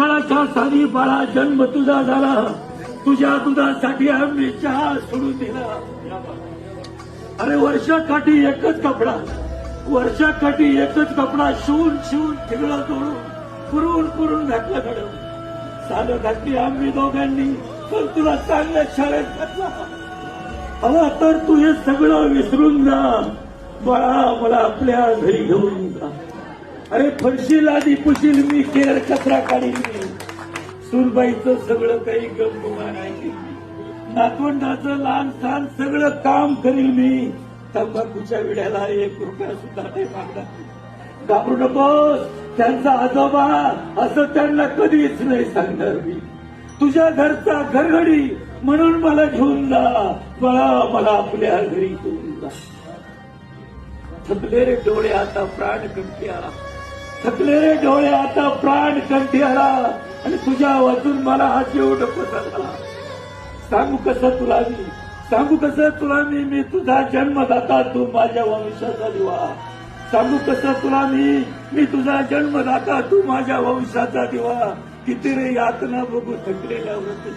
दुष्काळाच्या साधी बाळा जन्म तुझा झाला. तुझ्या दुधासाठी आम्ही चहा सोडून दिला. अरे वर्षाकाठी एकच कपडा. वर्षाकाठी एकच कपडा शिवून शिवून ठिगळं तोडून पुरवून पुरून घातलं घडव साधं घातली आम्ही दोघांनी पण तुला चांगल्या शाळेत घातला. हवा तर तू हे सगळं विसरून जा. बाळा मला आपल्या घरी घेऊन जा. अरे फरशील आधी पुशील मी केर कचरा काढील मी सुनबाईचं सगळं काही गमगुमान ऐकेल नातवंडाचं लहान सहान सगळं काम करील मी. तंबाखूच्या विड्याला एक रुपया सुद्धा नाही मागणार. घाबरू नकोस त्यांचा आजोबा असं त्यांना कधीच नाही सांगणार मी. तुझ्या घरचा घरघडी म्हणून मला घेऊन जा. मला मला आपल्या घरी घेऊन जा. थकले रे डोळे आता प्राण कंट्या थकले रे डोळे आता प्राण कंठी आला आणि तुझ्या वाचून मला हा जीव नको झाला सांगू कसं तुला मी? सांगू कसं तुला मी? मी तुझा जन्मदाता तू माझ्या वंशाचा दिवा. सांगू कसं तुला मी? मी तुझा जन्मदाता तू माझ्या वंशाचा दिवा. किती रे यातना बघू थकलेल्या व्रत